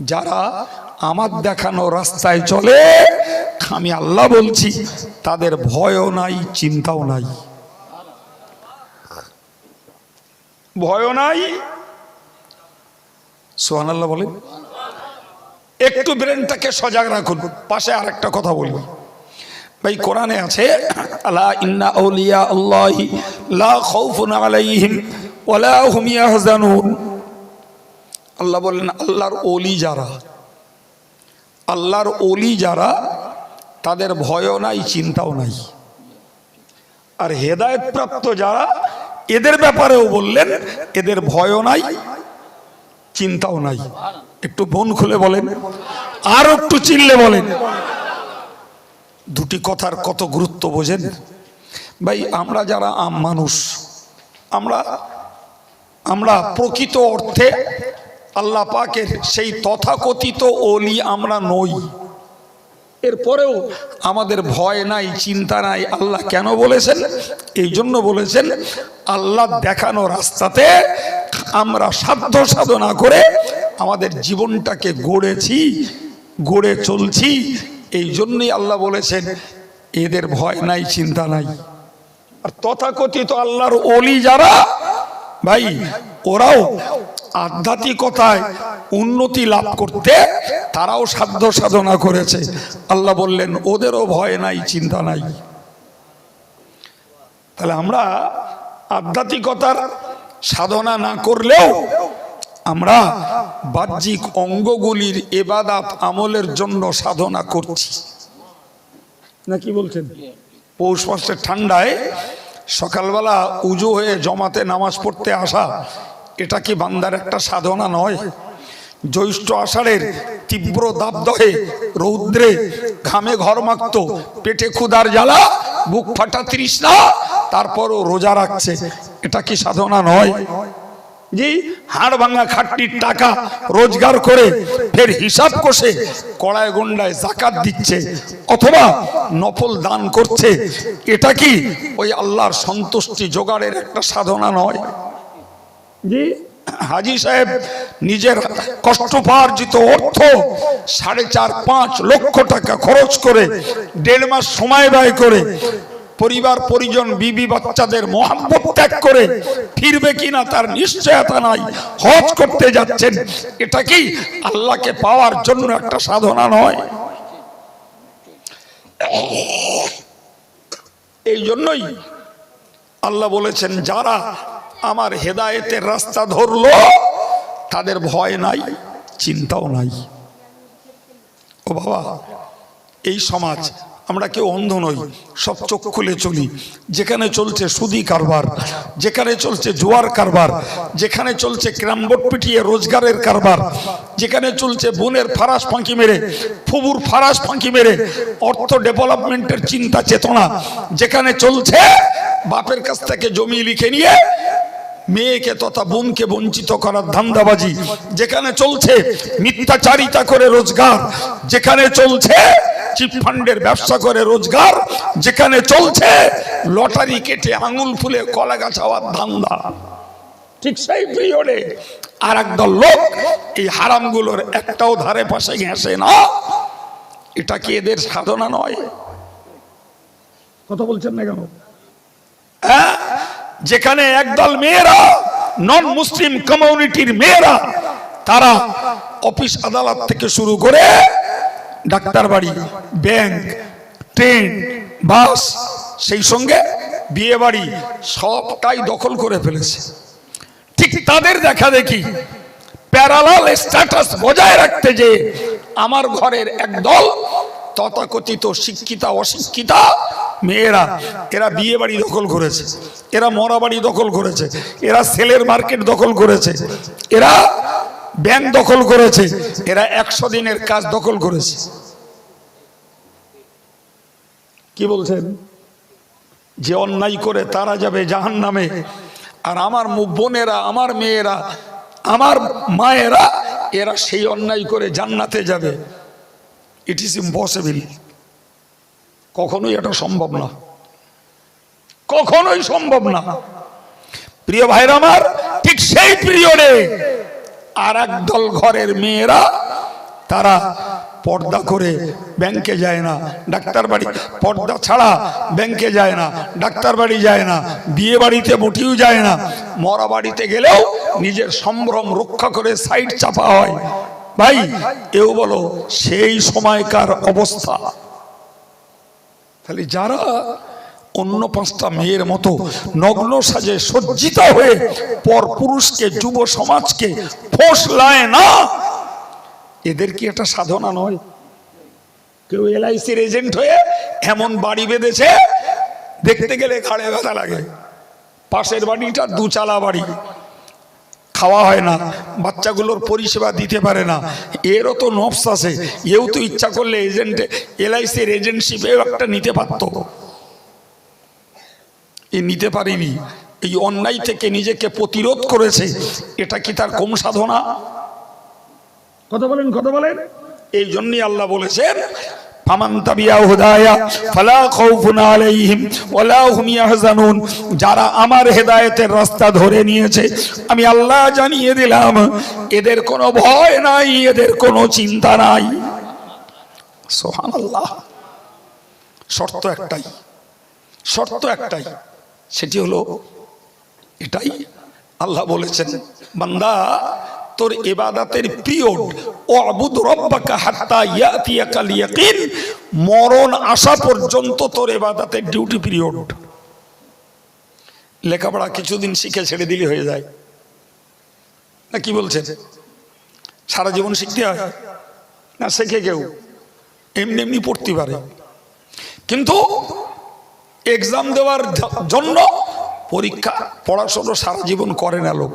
যারা আমার দেখানো রাস্তায় চলে, আমি আল্লাহ বলছি, তাদের ভয়ও নাই, চিন্তাও নাই। ভয়ও নাই। সোহান আল্লাহ বলেন। একটু ব্রেনটাকে সজাগ রাখুন। পাশে আরেকটা কথা বলব ভাই, কোরআনে আছে, আলা ইন্না আল্লাহি লা আল্লাহ বললেন, আল্লাহর ওলি যারা, আল্লাহর ওলি যারা, তাদের ভয়ও নাই, চিন্তাও নাই। আর হেদায়েত প্রাপ্ত যারা, এদের ব্যাপারেও বললেন, এদের ভয়ও নাই, চিন্তাও নাই। একটু মন খুলে বলেন, আর একটু চিল্লে বলেন। দুটি কথার কত গুরুত্ব বোঝেন? ভাই, আমরা যারা আম মানুষ, আমরা আমরা প্রকৃত অর্থে আল্লাহ পাকের সেই তথাকথিত অলি আমরা নই। এরপরেও আমাদের ভয় নাই, চিন্তা নাই, আল্লাহ কেন বলেছেন? এই জন্য বলেছেন, আল্লাহ দেখানো রাস্তাতে আমরা সাধ্য সাধনা করে আমাদের জীবনটাকে গড়েছি, গড়ে চলছি। এই জন্যই আল্লাহ বলেছেন, এদের ভয় নাই, চিন্তা নাই। আর তথাকথিত আল্লাহর অলি যারা, ভাই, ওরাও আধ্যাত্মিকতায় উন্নতি লাভ করতে তারাও সাধ্য সাধনা করেছে। আল্লাহ বললেন, ওদেরও ভয় নাই, চিন্তা নাই। তাহলে আমরা আধ্যাত্মিকতার সাধনা না করলেও আমরা বাহ্যিক অঙ্গগুলির এবাদাত আমলের জন্য সাধনা করছি। না, কি বলছেন? পৌষ মাসের ঠান্ডায় সকালবেলা উজু হয়ে জমাতে নামাজ পড়তে আসা এটা কি বান্দার একটা সাধনা নয়? জ্যৈষ্ঠ আষাঢ়ের তীব্র দাবদহে রৌদ্রে ঘামে ঘর মাখত, পেটে ক্ষুদার জ্বালা, বুক ফাটা তৃষ্ণা, তারপরও রোজা রাখছে। এটা কি সাধনা নয়? জি, হাড় ভাঙা খাটটির টাকা রোজগার করে ফের হিসাব কষে কড়ায় গন্ডায় জাকাত দিচ্ছে, অথবা নফল দান করছে। এটা কি ওই আল্লাহর সন্তুষ্টি জোগাড়ের একটা সাধনা নয়? হাজি সাহেব নিজের কষ্টপার্জিত অর্থ সাড়ে চার পাঁচ লক্ষ টাকা খরচ করে দেড় মাস সময় ব্যয় করে পরিবার, পরিজন, বিবি, বাচ্চাদের মহাব্বত ত্যাগ করে ফিরবে কিনা তার নিশ্চয়তা নাই। হজ করতে যাচ্ছেন। এটা কি আল্লাহকে পাওয়ার জন্য একটা সাধনা নয়? এই জন্যই আল্লাহ বলেছেন, যারা আমার হেদায়েতের রাস্তা ধরলো। তাদের ভয় নাই, চিন্তাও নাই। ও বাবা, এই সমাজ, আমরা কেউ অন্ধ নই, সব চোখ খুলে চলি। যেখানে চলছে সুদি কারবার, যেখানে চলছে জোয়ার কারবার, যেখানে চলছে ক্রামবোর্ড পিটিয়ে রোজগারের কারবার, যেখানে চলছে বোনের ফারাস ফাঁকি মেরে, ফুবুর ফারাস ফাঁকি মেরে, অর্থ ডেভেলপমেন্টের চিন্তা চেতনা, যেখানে চলছে বাপের কাছ থেকে জমি লিখে নিয়ে মেয়েকে তথা বোনকে বঞ্চিত করার ধান্দাবাজি যেখানে চলছে মিথ্যাচারিতা করে রোজগার, যেখানে চলছে চিট ফান্ডের ব্যবসা করে রোজগার, যেখানে চলছে লটারি কেটে আঙুল ফুলে কলা গাছ হওয়ার ধান্দা। ঠিক সেই পিরিয়ডে আর একদল লোক এই হারামগুলোর একটাও ধারে পাশে ঘেঁষে না। এটা কি এদের সাধনা নয়? কথা বলছেন না কেন? হ্যাঁ? যেখানে একদল মেয়েরা নন মুসলিম কমিউনিটির মেয়েরা, তারা অফিস আদালত থেকে শুরু করে ডাক্তার বাড়ি, ব্যাংক, ট্রেন, বাস, সেই সঙ্গে বিয়ে বাড়ি, সবটাই দখল করে ফেলেছে। ঠিক তাদের দেখা দেখি প্যারালাল স্ট্যাটাস বজায় রাখতে যে আমার ঘরের একদল তথাকথিত, শিক্ষিতা, অশিক্ষিতা মেয়েরা, এরা বিয়ে বাড়ি দখল করেছে, এরা মরা বাড়ি দখল করেছে, এরা সেলের মার্কেট দখল করেছে, এরা ব্যাংক দখল করেছে, এরা একশো দিনের কাজ দখল করেছে। কি বলছেন? যে অন্যায় করে তারা যাবে জাহান নামে আর আমার বোনেরা, আমার মেয়েরা, আমার মায়েরা, এরা সেই অন্যায় করে জান্নাতে যাবে। ইট ইজ ইম্পসিবল কখনোই এটা সম্ভব না। কখনোই সম্ভব না। প্রিয় ভাইরা আমার, ঠিক সেই পিরিয়ডে আর দল ঘরের মেয়েরা তারা পর্দা করে ব্যাংকে যায় না, ডাক্তার বাড়ি। পর্দা ছাড়া ব্যাংকে যায় না, ডাক্তার বাড়ি যায় না, বিয়ে বাড়িতে মোটেও যায় না। মরা বাড়িতে গেলেও নিজের সম্ভ্রম রক্ষা করে সাইড চাপা হয়। ভাই, কেউ বলো, সেই সময়কার অবস্থা। তাহলে যারা অন্য পাঁচটা মেয়ের মতো নগ্ন সাজে সজ্জিত হয়ে পর পুরুষকে, যুব সমাজকে ফোঁস লায় না, এদের কি এটা সাধনা নয়? কেউ এলআইসির এজেন্ট হয়ে এমন বাড়ি বেঁধেছে, দেখতে গেলে খাড়ে ব্যথা লাগে। পাশের বাড়িটা দুচালা বাড়ি। খাওয়া হয় না বাচ্চাগুলোর পরিষেবা দিতে পারে না। এরও তো নফস আছে। এও তো ইচ্ছা করলে এজেন্ট এলআইসির এজেন্টশিপেও একটা নিতে পারতো। এ নিতে পারিনি। এই অন্যায় থেকে নিজেকে প্রতিরোধ করেছে। এটা কি তার কম সাধনা? কথা বলেন কথা বলেন। এই জন্যই আল্লাহ বলেছেন ফামান তাবিয়া হুদায়া ফালা খাউফুন আলাইহিম ওয়ালা হুম ইয়াহজানুন। যারা আমার হেদায়েতের রাস্তা ধরে নিয়েছে, আমি আল্লাহ জানিয়ে দিলাম, এদের কোনো ভয় নাই, এদের কোনো চিন্তা নাই। সুবহানাল্লাহ। শর্ত একটাই শর্ত একটাই, সেটি হলো এটাই। আল্লাহ বলেছেন, বান্দা তোর এবাদাতের পিরিয়ড। ও আবুদ রব্বাকা হাত্তা ইয়াতিয়াকাল ইয়াকিন। মরণ আসা পর্যন্ত তোর এবাদাতের ডিউটি পিরিয়ড লেখাপড়া কিছুদিন শিখে ছেড়ে দিলে হয়ে যায়। না, কি বলছেন? সারা জীবন শিখতে হয়? না, শেখে কেউ? এমনি এমনি পড়তে পারে। কিন্তু এক্সাম দেওয়ার জন্য পরীক্ষা, পড়াশোনা সারা জীবন করে না লোক।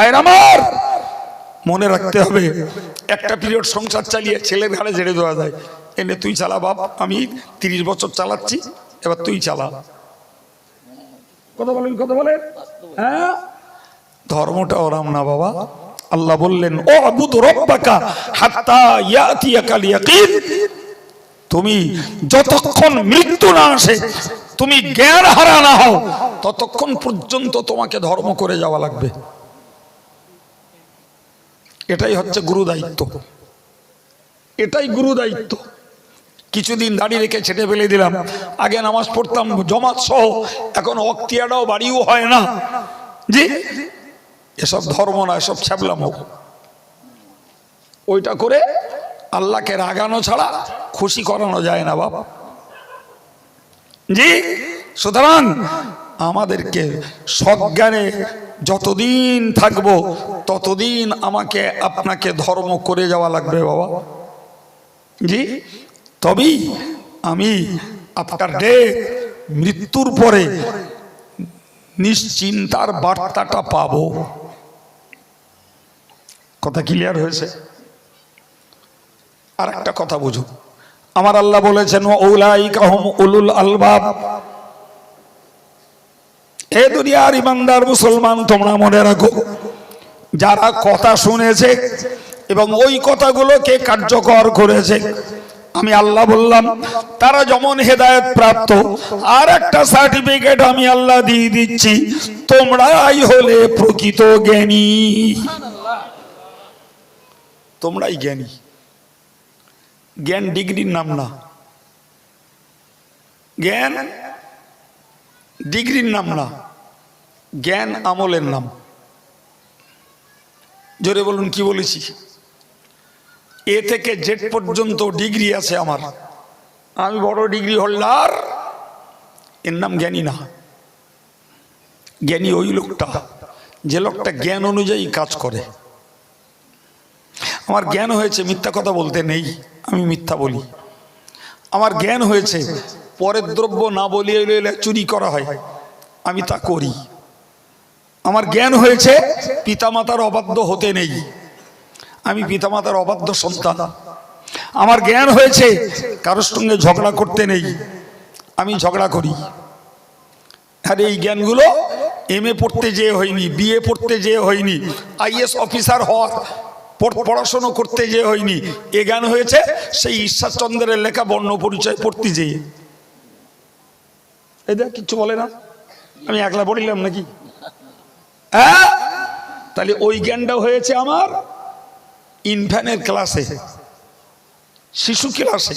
আয়ের আমার মনে রাখতে হবে একটা পিরিয়ড সংসার চালিয়ে ছেলের ঘাড়ে ঝেড়ে দেওয়া যায়। এনে তুই চালা বাপ আমি তিরিশ বছর চালাচ্ছি এবার তুই চালা। কথা বলেন কথা বলেন। হ্যাঁ? ধর্মটা ওরাম না বাবা। আল্লাহ বললেন ও আবুদ রব্বাকা হাত্তা ইয়াতিয়াকাল ইয়াকিন। তুমি যতক্ষণ মৃত্যু না আসে তুমি জ্ঞান হারা না হও ততক্ষণ পর্যন্ত তোমাকে ধর্ম করে যাওয়া লাগবে। এটাই হচ্ছে গুরু দায়িত্ব। এটাই গুরু দায়িত্ব। কিছুদিন দাঁড়িয়ে রেখে ছেটে ফেলে দিলাম। আগে নামাজ পড়তাম, জমাত সহ। এখন অক্তিয়াটাও বাড়িও হয় না। জি? এসব ধর্ম না, এসব ছ্যাবলাম। ওইটা করে আল্লাহকে রাগানো ছাড়া খুশি করানো যায় না বাবা জি? সুতরাং আমাদেরকে সজ্ঞানে যতদিন থাকব, ততদিন আমাকে, আপনাকে ধর্ম করে যাওয়া লাগবে বাবা। জি? তবেই আমি আপনার ডে মৃত্যুর পরে নিশ্চিন্তার বার্তাটা পাব। কথা ক্লিয়ার হয়েছে? আর একটা কথা বুঝুন। আমার আল্লাহ বলেছেন ওলাই কাহম উলুল আলবাব। এ দুনিয়ার ইমানদার মুসলমান, তোমরা মনে রাখো। যারা কথা শুনেছে এবং ওই কথাগুলোকে কার্যকর করেছে, আমি আল্লাহ বললাম, তারা যেমন হেদায়েত প্রাপ্ত আর একটা সার্টিফিকেট আমি আল্লাহ দিয়ে দিচ্ছি, তোমরাই হলে প্রকৃত জ্ঞানী। তোমরাই জ্ঞানী। জ্ঞান ডিগ্রির নাম না। জ্ঞান ডিগ্রির নাম না। জ্ঞান আমলের নাম। জোরে বলুন, কি বলেছি? এ থেকে জেড পর্যন্ত ডিগ্রি আছে আমার। আমি বড় ডিগ্রি হোল্ডার এর নাম জ্ঞানী না। জ্ঞানী ওই লোকটা, যে লোকটা জ্ঞান অনুযায়ী কাজ করে। আমার জ্ঞান হয়েছে, মিথ্যা কথা বলতে নেই, আমি মিথ্যা বলি। আমার জ্ঞান হয়েছে পরের দ্রব্য না বলিয়ে চুরি করা হয়। আমি তা করি। আমার জ্ঞান হয়েছে, পিতামাতার অবাধ্য হতে নেই। আমি পিতামাতার অবাধ্য সন্তান। আমার জ্ঞান হয়েছে, কারোর সঙ্গে ঝগড়া করতে নেই। আমি ঝগড়া করি। আর এই জ্ঞানগুলো এম এ পড়তে যেয়ে হয়নি বিএ পড়তে যেয়ে হয়নি আইএস অফিসার হওয়ার পড়- পড়াশোনা করতে যেয়ে হয়নি। এ জ্ঞান হয়েছে, সেই ঈশ্বরচন্দ্রের লেখা বর্ণ পরিচয় পড়তে যেয়ে। এদের কিচ্ছু বলে না। আমি একলা পড়িলাম নাকি? হ্যাঁ? তাহলে ওই জ্ঞানটা হয়েছে আমার ইনফ্যানের ক্লাসে শিশু ক্লাসে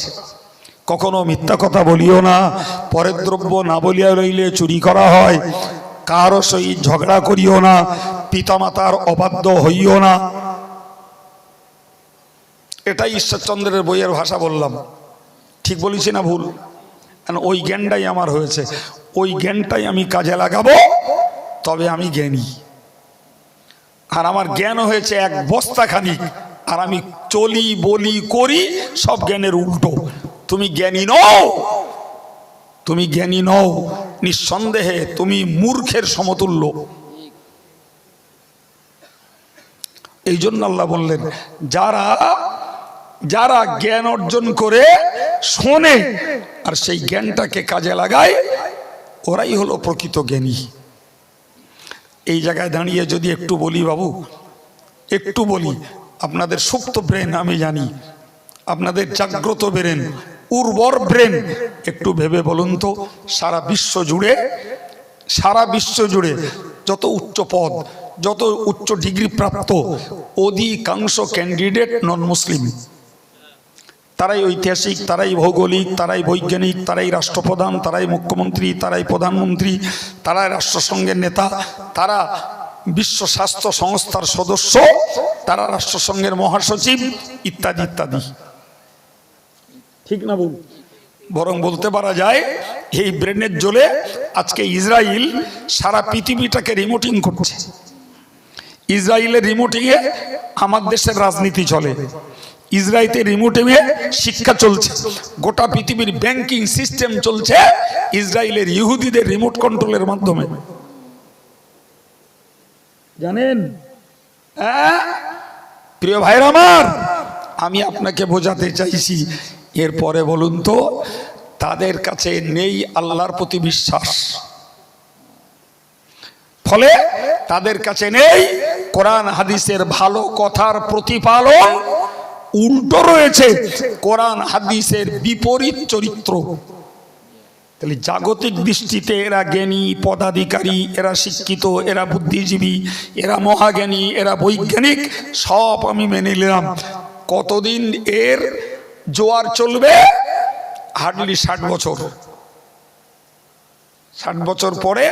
কখনো মিথ্যা কথা বলিও না, পরের দ্রব্য না বলিয়া রইলে চুরি করা হয়, কারও সহিত ঝগড়া করিও না, পিতামাতার অবাধ্য হইও না। এটাই ঈশ্বরচন্দ্রের বইয়ের ভাষা বললাম। ঠিক বলেছি না ভুল? ওই জ্ঞানটাই আমার হয়েছে। ওই জ্ঞানটাই আমি কাজে লাগাবো, তবে আমি জ্ঞানী। আর আমার জ্ঞান হয়েছে এক বস্তা খানিক আর আমি চলি, বলি, করি, সব জ্ঞানের উল্টো। তুমি জ্ঞানী নও, তুমি জ্ঞানী নও, নিঃসন্দেহে তুমি মূর্খের সমতুল্য। এই জন্য আল্লাহ বললেন, যারা যারা জ্ঞান অর্জন করে শোনে। আর সেই জ্ঞানটাকে কাজে লাগায়, ওরাই হলো প্রকৃত জ্ঞানী। এই জায়গায় দাঁড়িয়ে যদি একটু বলি বাবু, একটু বলি, আপনাদের সুপ্ত ব্রেন আমি জানি, আপনাদের জাগ্রত ব্রেন, উর্বর ব্রেন, একটু ভেবে বলুন তো, সারা বিশ্ব জুড়ে, সারা বিশ্ব জুড়ে যত উচ্চ পদ, যত উচ্চ ডিগ্রি প্রাপ্ত, অধিকাংশ ক্যান্ডিডেট নন মুসলিম তারাই ঐতিহাসিক তারাই ভৌগোলিক তারাই বৈজ্ঞানিক তারাই রাষ্ট্রপ্রধান তারাই মুখ্যমন্ত্রী তারাই প্রধানমন্ত্রী তারাই রাষ্ট্রসংঘের নেতা তারা বিশ্ব স্বাস্থ্য সংস্থার সদস্য তারা রাষ্ট্রসংঘের মহাসচিব ইত্যাদি ইত্যাদি। ঠিক না বল বরং বলতে পারা যায় এই ব্রেনের জোলে আজকে ইসরায়েল সারা পৃথিবীটাকে রিমোটিং করছে। ইসরায়েলের রিমোটিংয়ে আমার দেশের রাজনীতি চলে। ইসরায়েলতে রিমোটিংয়ে শিক্ষা চলছে। গোটা পৃথিবীর ব্যাংকিং সিস্টেম চলছে ইসরায়েলের ইহুদিদের রিমোট কন্ট্রোলের মাধ্যমে। জানেন? হ্যাঁ? প্রিয় ভাইরা আমার, আমি আপনাকে বোঝাতে চাইছি, এরপরে বলুন তো, তাদের কাছে নেই আল্লাহর প্রতি বিশ্বাস। ফলে তাদের কাছে নেই কোরআন, হাদিসের ভালো কথার প্রতিপালন উল্টো রয়েছে, কোরআন, হাদিসের বিপরীত চরিত্র। তাহলে জাগতিক দৃষ্টিতে এরা জ্ঞানী, পদাধিকারী, এরা শিক্ষিত, এরা বুদ্ধিজীবী, এরা মহাজ্ঞানী, এরা বৈজ্ঞানিক, সব আমি মেনে নিলাম। কতদিন এর জোয়ার চলবে? হার্ডলি ষাট বছর। ষাট বছর পরে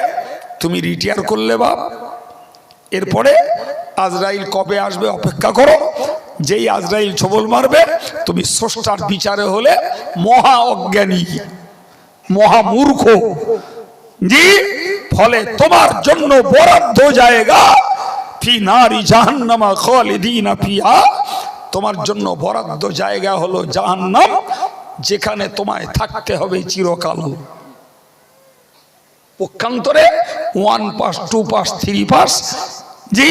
তুমি রিটায়ার করলে বাপ। এরপরে আজরাইল কবে আসবে অপেক্ষা করো। যেই আজরাইল ছবল মারবে, তুমি স্রষ্টার বিচারে হলে মহা অজ্ঞানী মহামূর্খ জি, ফলে তোমার জন্য বরাদ্দ জায়গা, ফি নারী জাহান্নামা খালিদিনা ফিহা। তোমার জন্য বরাদ্দ জায়গা হলো জাহান্নাম, যেখানে তোমায় থাকতে হবে চিরকাল। পক্ষান্তরে one pass two pass three pass জি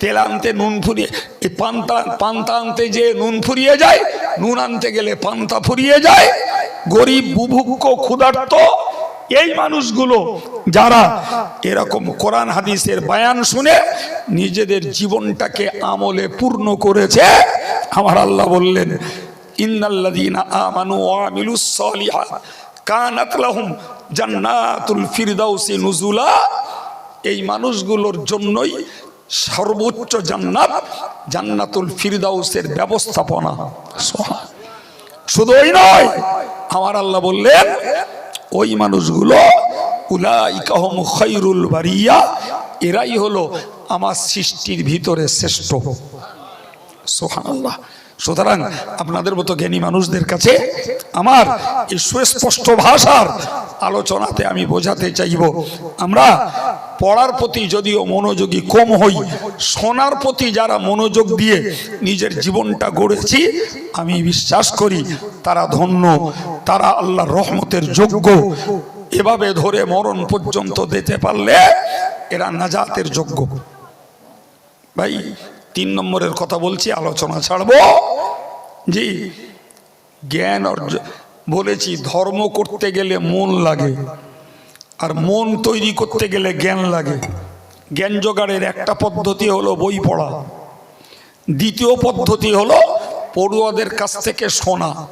তেল আনতে নুন ফুরিয়ে এই পান্তা পান্তা আনতে যে নুন ফুরিয়ে যায়, নুন আনতে গেলে পান্তা ফুরিয়ে যায়। গরিব, বুভুক্ষ, ক্ষুধার্ত, এই মানুষগুলো যারা এরকম কোরআন, হাদিসের বায়ান শুনে নিজেদের জীবনটাকে আমলে পূর্ণ করেছে, আমার আল্লাহ বললেন, ইন্নাল্লাযীনা আমানু জান্নাতুল ফিরদাউসি এই মানুষগুলোর জন্যই সর্বোচ্চ জান্নাত, জান্নাতুল ফিরদাউসের ব্যবস্থাপনা। শুধু ওই নয়, আমার আল্লাহ বললেন, ওই মানুষগুলো উলাইকাহম খৈরুল বারিয়া, এরাই হলো আমার সৃষ্টির ভিতরে শ্রেষ্ঠ। সোহান আল্লাহ সুতরাং আপনাদের মতো জ্ঞানী মানুষদের কাছে আমার এই সুস্পষ্ট ভাষার আলোচনাতে আমি বোঝাতে চাইব। আমরা পড়ার প্রতি যদিও মনোযোগী কম হই, শোনার প্রতি যারা মনোযোগ দিয়ে নিজের জীবনটা গড়েছি, আমি বিশ্বাস করি তারা ধন্য, তারা আল্লাহর রহমতের যোগ্য। এভাবে ধরে মরণ পর্যন্ত দিতে পারলে এরা নাজাতের যোগ্য। ভাই, তিন নম্বরের কথা বলছি, আলোচনা ছাড়বো। জি, জ্ঞান অর্জন বলেছি, ধর্ম করতে গেলে মন লাগে। আর মন তৈরি করতে গেলে জ্ঞান লাগে। জ্ঞান জোগাড়ের একটা পদ্ধতি হলো বই পড়া। দ্বিতীয় পদ্ধতি হলো পড়ুয়াদের কাছ থেকে শোনা।